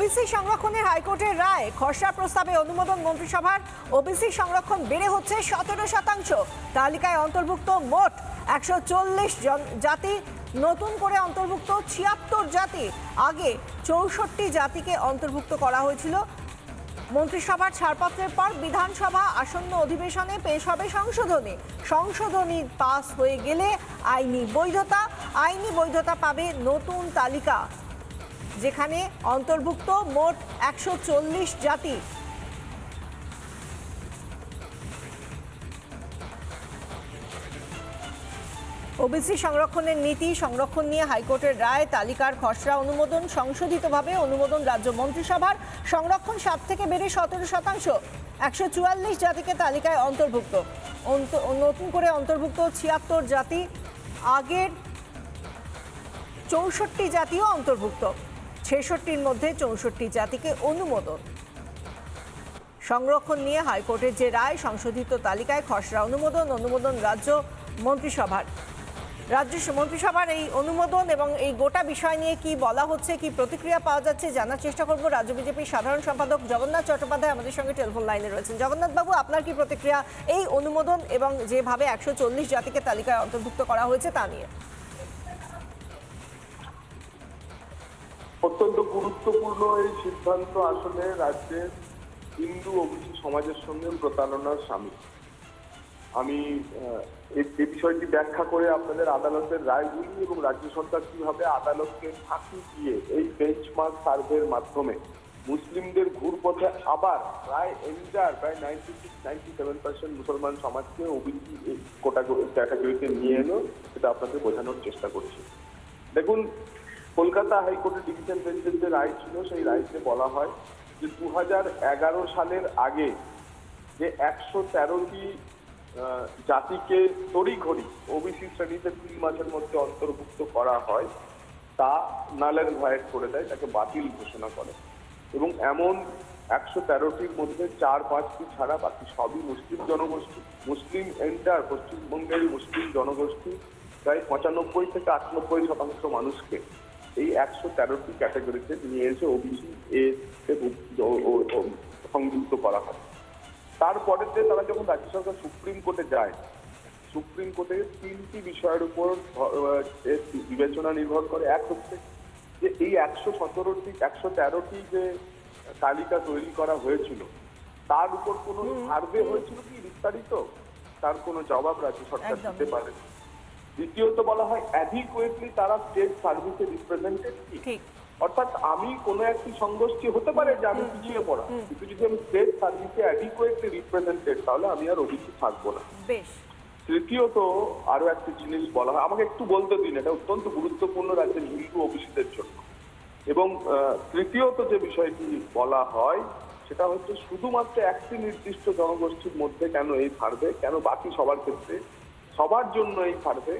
OBC সংরক্ষণে হাইকোর্টের রায়। খসড়া প্রস্তাবে অনুমোদন মন্ত্রিসভার ওবিসি সংরক্ষণ বেড়ে হচ্ছে সতেরো শতাংশ। তালিকায় অন্তর্ভুক্ত মোট একশো চল্লিশ জাতি, নতুন করে অন্তর্ভুক্ত ছিয়াত্তর জাতি। আগে চৌষট্টি জাতিকে অন্তর্ভুক্ত করা হয়েছিল। মন্ত্রিসভার ছাড়পত্রের পর বিধানসভা আসন্ন অধিবেশনে পেশ হবে সংশোধনী। সংশোধনী পাস হয়ে গেলে আইনি বৈধতা আইনি বৈধতা পাবে নতুন তালিকা। যেখানে অন্তর্ভুক্ত মোট একশো চল্লিশ জাতি। ওবিসি সংরক্ষণের নীতি, সংরক্ষণ নিয়ে হাইকোর্টের রায়, তালিকার খসড়া অনুমোদন, সংশোধিতভাবে অনুমোদন রাজ্য মন্ত্রিসভার সংরক্ষণ সাত থেকে বেড়ে সতেরো শতাংশ। একশো চুয়াল্লিশ জাতিকে তালিকায় অন্তর্ভুক্ত। অন্ত- নতুন করে অন্তর্ভুক্ত ছিয়াত্তর জাতি। আগের চৌষট্টি জাতিও অন্তর্ভুক্ত। ছেষট্টির মধ্যে চৌষট্টি জাতিকে অনুমোদন। সংরক্ষণ নিয়ে হাইকোর্টের যে রায়, সংশোধিত তালিকায় খসড়া অনুমোদন অনুমোদন রাজ্য মন্ত্রিসভার। রাজ্য মন্ত্রিসভার এই অনুমোদন এবং এই গোটা বিষয় নিয়ে কি বলা হচ্ছে, কি প্রতিক্রিয়া পাওয়া যাচ্ছে জানার চেষ্টা করব রাজ্য বিজেপির সাধারণ সম্পাদক জগন্নাথ চট্টোপাধ্যায় আমাদের সঙ্গে টেলিফোন লাইনে রয়েছেন। জগন্নাথ বাবু, আপনার কি প্রতিক্রিয়া এই অনুমোদন এবং যেভাবে একশো চল্লিশ জাতিকে তালিকায় অন্তর্ভুক্ত করা হয়েছে তা নিয়ে? অত্যন্ত গুরুত্বপূর্ণ এই সিদ্ধান্ত আসলে রাজ্যের হিন্দু ওবিসি সমাজের সঙ্গে প্রতারণার সামিল। আমি এই এই বিষয়টি ব্যাখ্যা করে আপনাদের আদালতের রায়গুলি এবং রাজ্য সরকার কীভাবে আদালতকে ফাঁকি দিয়ে এই বেঞ্চমার্ক সার্ভের মাধ্যমে মুসলিমদের ঘুরপথে আবার প্রায় এন্টার প্রায় ninety six ninety seven percent মুসলমান সমাজকে ওবিসি কোটা ক্যাটাগরিতে নিয়ে এলো, সেটা আপনাদের বোঝানোর চেষ্টা করছি। দেখুন কলকাতা হাইকোর্টের ডিভিশন বেঞ্চের যে রায় ছিল, সেই রায়তে বলা হয় যে দু এগারো সালের আগে যে একশো তেরোটি জাতিকে তড়িঘড়ি ওবিসি শ্রেণীতে তিন মাসের মধ্যে অন্তর্ভুক্ত করা হয়, তা নালের ভয়েট করে দেয়, তাকে বাতিল ঘোষণা করে। এবং এমন একশো তেরোটির মধ্যে চার পাঁচটি ছাড়া বাকি সবই মুসলিম জনগোষ্ঠী। মুসলিম এন্টার, পশ্চিমবঙ্গের মুসলিম জনগোষ্ঠী প্রায় পঁচানব্বই থেকে আটানব্বই শতাংশ মানুষকে এই একশো তেরোটি ক্যাটাগরিতে নিয়ে এসে ওবিসি এ সংযুক্ত করা হয়। তারপরেতে তারা যখন রাজ্য সরকার সুপ্রিম কোর্টে যায় সুপ্রিম কোর্টে তিনটি বিষয়ের উপর বিবেচনা নির্ভর করে। এক হচ্ছে যে এই একশো সতেরোটি একশো তেরোটি যে তালিকা তৈরি করা হয়েছিল তার উপর কোনো সার্ভে হয়েছিল কি বিস্তারিত? তার কোনো জবাব রাজ্য সরকার। দিতে পারে দ্বিতীয়ত বলা হয় অ্যাডিকুয়েটলি তারা স্টেট সার্ভিসে ঠিক। অর্থাৎ আমি কোনো একটি সংগোষ্ঠী হতে পারে যে আমি পিছিয়ে পড়া কিন্তু যদি আমি স্টেট সার্ভিসে অ্যাডিকুয়েটলি রিপ্রেজেন্টেড তাহলে আমি আর ওবিসি থাকব না। তৃতীয়ত আরও একটি জিনিস বলা হয় আমাকে একটু বলতে দিন এটা অত্যন্ত গুরুত্বপূর্ণ রাজ্যের হিন্দু ওবিসিদের জন্য। এবং তৃতীয়ত যে বিষয়টি বলা হয় সেটা হচ্ছে শুধুমাত্র একটি নির্দিষ্ট জনগোষ্ঠীর মধ্যে কেন এই সার্ভে কেন বাকি সবার ক্ষেত্রে সবার জন্য এই সার্ভে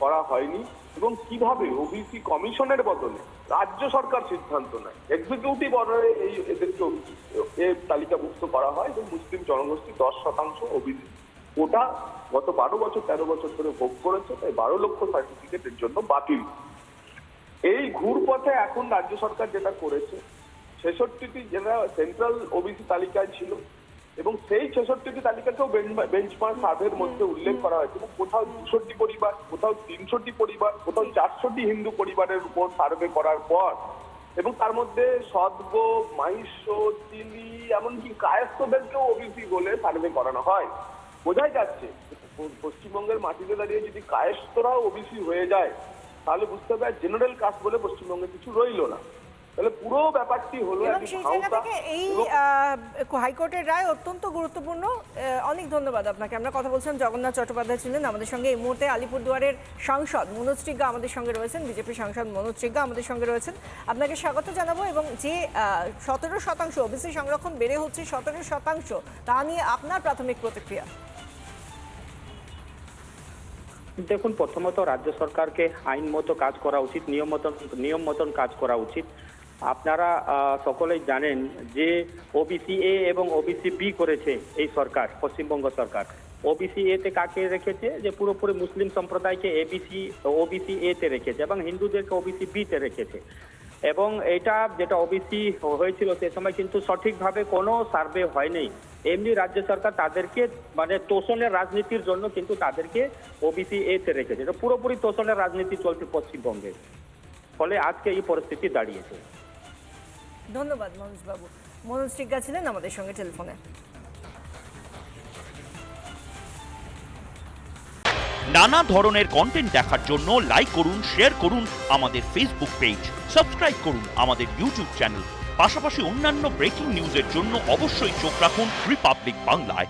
করা হয়নি এবং কীভাবে ওবিসি কমিশনের বদলে রাজ্য সরকার সিদ্ধান্ত নেয়? এক্সিকিউটিভ অর্ডারে এই এদেরকে এর তালিকাভুক্ত করা হয় এবং মুসলিম জনগোষ্ঠী দশ শতাংশ ওবিসি ওটা গত বারো বছর, তেরো বছর ধরে ভোগ করেছে, তাই বারো লক্ষ সার্টিফিকেটের জন্য বাতিল। এই ঘুরপথে এখন রাজ্য সরকার যেটা করেছে, ছেষট্টিটি যেটা সেন্ট্রাল ওবিসি তালিকায় ছিল। এবং সেই ছেষট্টিটি তালিকাকেও বেঞ্চমার্ক সার্ভের মধ্যে উল্লেখ করা হয়েছে। এবং কোথাও দুশোটি পরিবার, কোথাও তিনশোটি পরিবার, কোথাও চারশোটি হিন্দু পরিবারের উপর সার্ভে করার পর এবং তার মধ্যে সদ্গ মাহিষ্য চিলি এমনকি কায়স্থদেরকেও ওবিসি বলে সার্ভে করানো হয়। বোঝাই যাচ্ছে, পশ্চিমবঙ্গের মাটিতে দাঁড়িয়ে যদি কায়স্থরাও ওবিসি হয়ে যায়, তাহলে বুঝতে হবে জেনারেল কাস্ট বলে পশ্চিমবঙ্গে কিছু রইল না। তাহলে পুরো ব্যাপারটি হলো এবং সেই জায়গা থেকে এই হাইকোর্টের রায় অত্যন্ত গুরুত্বপূর্ণ। আহ, অনেক ধন্যবাদ আপনাকে। আমরা কথা বলছিলাম জগন্নাথ চট্টোপাধ্যায় ছিলেন আমাদের সঙ্গে এই মুহূর্তে। আলিপুরদুয়ারের সাংসদ মনোজ আমাদের সঙ্গে রয়েছেন বিজেপি সাংসদ মনোজ টিগ্গা আমাদের সঙ্গে রয়েছেন। আপনাকে স্বাগত জানাব এবং যে সতেরো শতাংশ ওবিসি সংরক্ষণ বেড়ে হচ্ছে সতেরো শতাংশ তা নিয়ে আপনার প্রাথমিক প্রতিক্রিয়া। দেখুন প্রথমত রাজ্য সরকারকে আইন মতো কাজ করা উচিত নিয়ম মতন নিয়ম মতন কাজ করা উচিত। আপনারা সকলেই জানেন যে ওবিসি এ এবং ওবিসি বি করেছে এই সরকার, পশ্চিমবঙ্গ সরকার। ওবিসি এতে কাকে রেখেছে? যে পুরোপুরি মুসলিম সম্প্রদায়কে এবিসি ওবিসি এ তে রেখেছে এবং হিন্দুদেরকে ওবিসি বি তে রেখেছে। এবং এটা যেটা ওবিসি হয়েছিল সে সময় কিন্তু সঠিকভাবে কোনো সার্ভে হয়নি। এমনি রাজ্য সরকার তাদেরকে মানে তোষণের রাজনীতির জন্য কিন্তু তাদেরকে ওবিসি এতে রেখেছে। এটা পুরোপুরি তোষণের রাজনীতি চলছে পশ্চিমবঙ্গে। ফলে আজকে এই পরিস্থিতি দাঁড়িয়েছে। ধন্যবাদ মনোজ বাবু মনোজ টিকা ছিলেন আমাদের সঙ্গে টেলিফোনে। নানা ধরনের কন্টেন্ট দেখার জন্য লাইক করুন শেয়ার করুন আমাদের ফেসবুক পেজ সাবস্ক্রাইব করুন আমাদের ইউটিউব চ্যানেল পাশাপাশি অন্যান্য ব্রেকিং নিউজের জন্য অবশ্যই চোখ রাখুন রিপাবলিক বাংলায়